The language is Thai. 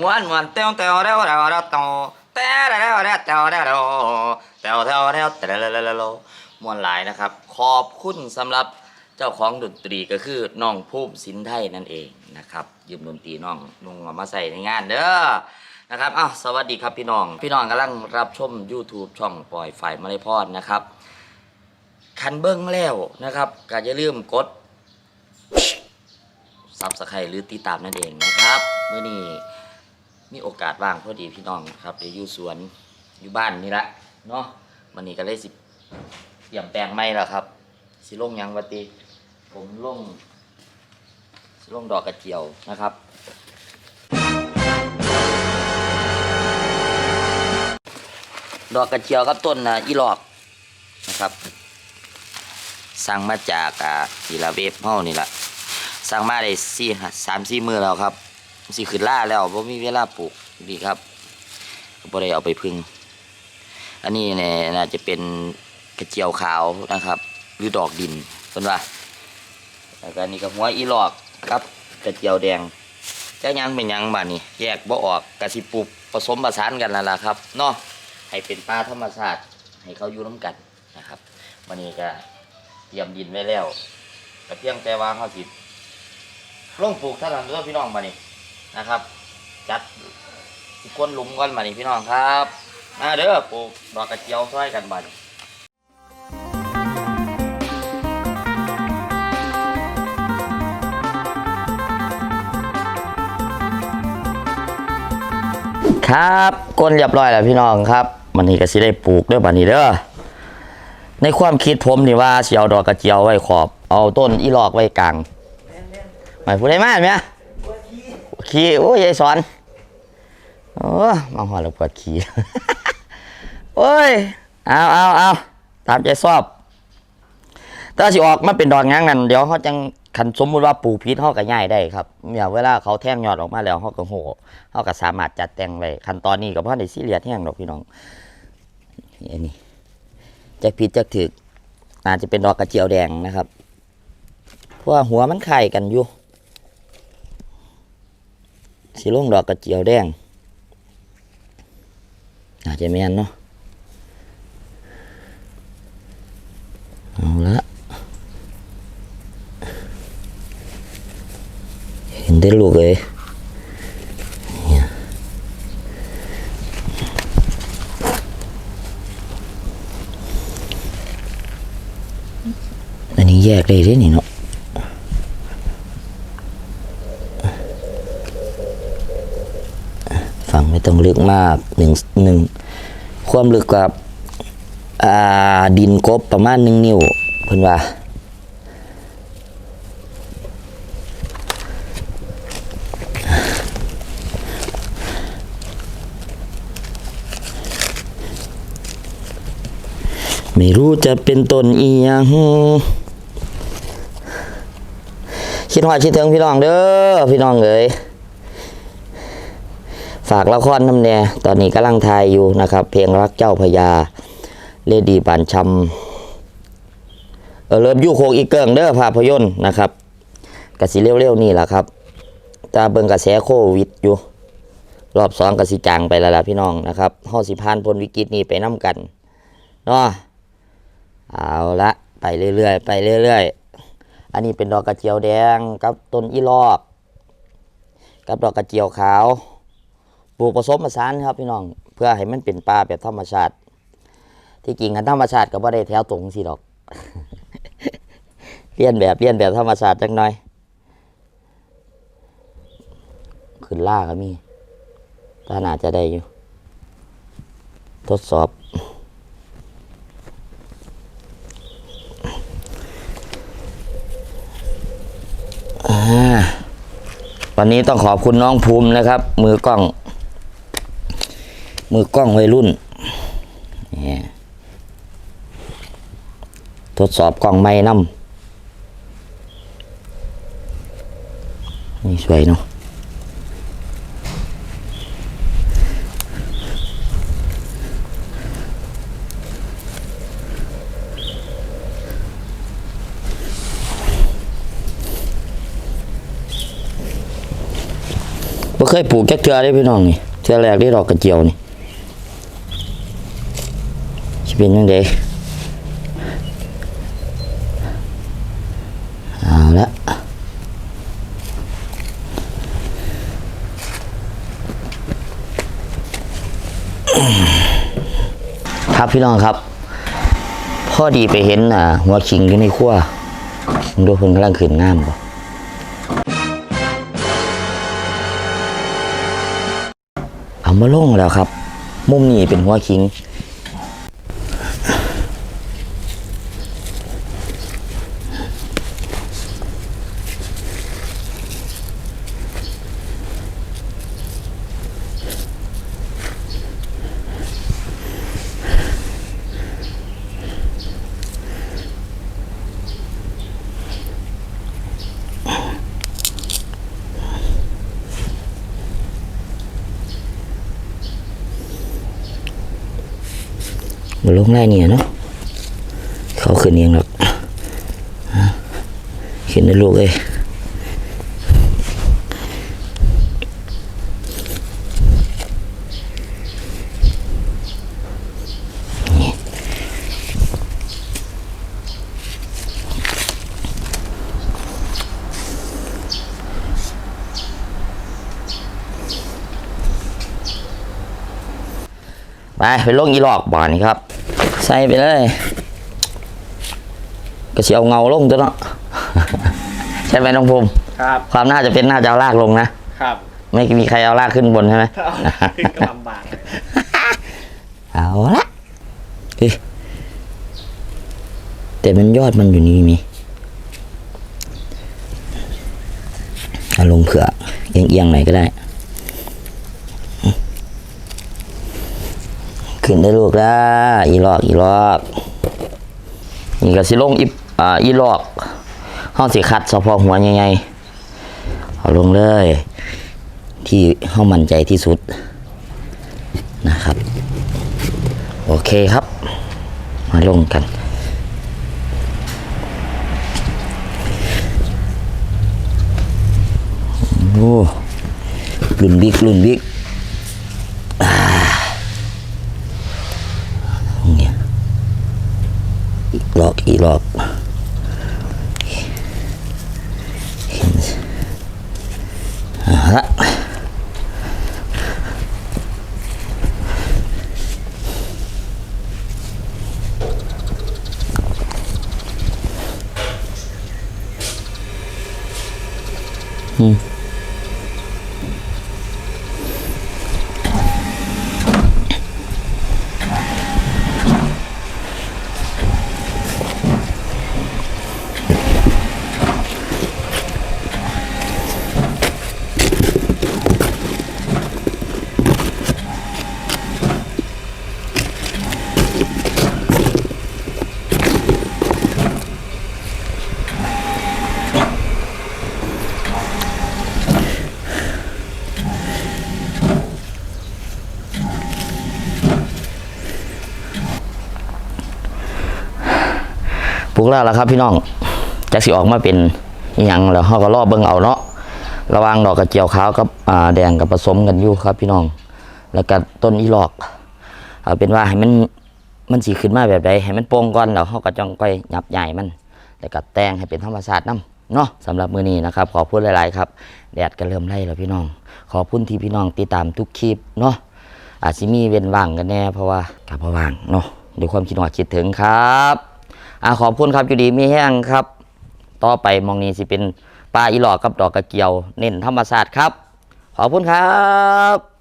ม้วนม้วนเต้วเต้วเร็วเร็วเร็วเต้วเต้วเร็วเร็วเร็วเต้วเร็วเร็วเต้วเร็วเร็วเต้วเร็วเร็วเร็วเร็วม้วนหลายนะครับ ขอบคุณสำหรับเจ้าของดนตรีก็คือน้องภูมิสินไทยนั่นเองนะครับยืมดนตรีน้องนุ่งมาใส่ในงานเด้อนะครับอ้าวสวัสดีครับพี่น้อง พี่น้องกำลังรับชม YouTube ช่องปล่อยไฟมาเลยพอดนะครับคันเบิ้งแล้วนะครับก็อย่าลืมกดซับสไครต์หรือติดตามนั่นเองนะครับเมื่อนี้ มีโอกาสว่างพอดีพี่น้องครับเดี๋ยวอยู่สวนอยู่บ้านนี่ละเนาะวันนี้ก็เลยสิเตรียมแปลงไม้แล้วครับ สิลงยังวะติ ผมลงสิลงดอกกระเจียวนะครับดอกกระเจียวกับต้นนะอีหลอกนะครับสั่งมาจากอ่าทีละเวฟเฮานี่แหละสั่งมาได้สี่สามสี่มือแล้วครับ สี่ขึ้นล่าแล้วเพราะมีเวลาปลูกดีครับก็บ่ได้เอาไปพึ่ง อันนี้เนี่ยน่าจะเป็นกระเจียวขาวนะครับ หรือดอกดินเป็นว่าแล้วก็อันนี่ก็หัวอีหลอกครับ กระเจียวแดงจะยังเป็นยังบ้านี่แยกบ่ออกกระสิปลูกผสมผสานกันแล้วล่ะครับเนาะให้เป็นป่าธรรมชาติให้เขาอยู่น้ำกันนะครับวันนี้ก็เตรียมดินไว้แล้วแต่เพียงแต่ว่าเขาสิลงปลูกท่านั้นเด้อพี่น้องมานี่ นะครับ จัดสิก้นลุมก่อนมานี่พี่น้องครับมาเด้อปลูกดอกกระเจียวช่วยกันบัดครับก้นเรียบร้อยแล้วพี่น้องครับมันนี้ก็สิได้ปลูกเด้อบัดนี้เด้อในความคิดผมนี่ว่าสิเอาดอกกระเจียวไว้ขอบ เอาต้นอีหลอกไว้กลางหมายพูดได้มากไหม ขี้โอ้ยายสอนโอ้มาหัวเราปวดขี้โอ้ยเอาเอาเอาตามใจชอบถ้าสิออกมาเป็นดอกงั้งนั่นเดี๋ยวเขาจังคันสมมุติว่าปูพิษเขาก็ง่ายได้ครับอย่างเวลาเขาแท่งยอดออกมาแล้วเขาก็โหเขาก็สามารถจัดแต่งไว้ขั้นตอนนี้ก็เพราะในซีเรียสแห้งดอกพี่น้องอันนี้จะผิดจะถึกอาจจะเป็นดอกกระเจียวแดงนะครับเพราะหัวมันไข่กันอยู่ สีลงดอกกระเจียวแดงอาจจะแม่นเนาะเอาละเห็นได้ลูกเลยนี่ยอันนี้แยกได้ด้วยนี่เนาะ ฝังไม่ต้องลึกมากหนึ่งหนึ่งความลึกกับอ่าดินกบประมาณหนึ่งนิ้วเพิ่อนว่าไม่รู้จะเป็นต้นอีหยังคิดว่าคิดถึงพี่น้องเด้อพี่น้องเอ๋ย ฝากละครน้ำแน่ตอนนี้กำลังถ่ายอยู่นะครับ เพลงรักเจ้าพญาเลดีบานชำเออเริ่มยู่โคกอีกเกิงเด้อภาพยนตร์นะครับกสิเร็วๆนี่แหละครับตาเบิงกระแสโควิดอยู่ รอบสองกสิจางไปแล้วล่ะพี่น้องนะครับห้อสิพานพ้นวิกฤตนี้ไปน้ำกันเนาะเอาละไปเรื่อยๆไปเรื่อยๆ อันนี้เป็นดอกกระเจียวแดงกับต้นอีลอก กับดอกกระเจียวขาว ลูกผสมผสานครับพี่น้อง เพื่อให้มันเป็นป่าแบบธรรมชาติ ที่จริงกันธรรมชาติก็บ่ได้แถวตรงสิดอกเลียนแบบเลียนแบบธรรมชาติจักหน่อย ขึ้นล่าก็มีถ้าน่าจะได้อยู่ ทดสอบ วันนี้ต้องขอบคุณน้องภูมินะครับ มือกล้อง มือกล้องวัยรุ่นนี่ทดสอบกล้องไม้น้ำนี่สวยเนาะบ่เคยปลูกจักเทือได้พี่น้องนี่เทือแรกได้ดอกกระเจียวนี่จะ เป็นยังไงเอาละครับพี่น้องครับ พ่อดีไปเห็นอ่าหัวคิงอยู่ในครัวดูคนกำลังขึ้นงามบ่เอามาลงแล้วครับ มุมนี้เป็นหัวคิง มาลงไล่เนี่ยเนาะเขาขึ้นเองหรอกขึ้นนะลูกเอ้ยไปไปลงอีหลอกบ่อนี่ครับ ใส่ไปเลยก็เสียวเงาลงตัวเนาะ ใช่ไหมน้องภูมิครับ ความน่าจะเป็นน่าจะเอาลากลงนะ ครับ ไม่มีใครเอาลากขึ้นบนใช่ไหมถ้าเอาขึ้นก็ลำบากเลยเอาละเฮ้ยแต่มันยอดมันอยู่นี่มีเอาลงเผื่อเอียงๆหน่อยก็ได้ ขึ้นได้ลูกแล้วอีลอกอีลอกนี่ก็สิลงอีอ่าอีลอกห้องสิคัดสพอหัวใหญ่ๆเอาลงเลย ที่ห้องมั่นใจที่สุดนะครับ โอเคครับ มาลงกันโอ้ลุ่นบิ๊กลุ่นบิ๊กอ่าเนี่ยอีก รอบอีกรอบ ปลูกแล้วล่ะครับพี่น้องจะสิออกมาเป็นอหย่างแล้วเขาก็รอบเบิ่งเอาเนาะระว่างดอกกระเจียวขาวกับอ่าแดงกับผสมกันอยู่ครับ พี่น้อง แล้วก็ต้นอีหลอกเอาเป็นว่าให้มันมันสีขึ้นมาแบบใดให้มันโป่งก่อนแล้วเขาก็จ้องก้อยยับใหญ่มัน แล้วก็แต่งให้เป็นธรรมชาตินํเนาะสำหรับมือนี้นะครับ ขอพูดหลายๆครับ แดดก็เริ่มไล่แล้วพี่น้อง ขอพุ่นที่พี่น้องติดตามทุกคลิปเนาะอาจจะมีเว้นว่างกันแน่เพราะว่ากับพว่างเนาะด้วยความคิดหอดคิดถึงครับ อ่าขอบคุณครับอยู่ดีมีแห้งครับ ต่อไปมองนี้สิเป็นปลาอีหลอกกับดอกกระเจียว เน้นธรรมศาสตร์ครับ ขอบคุณครับ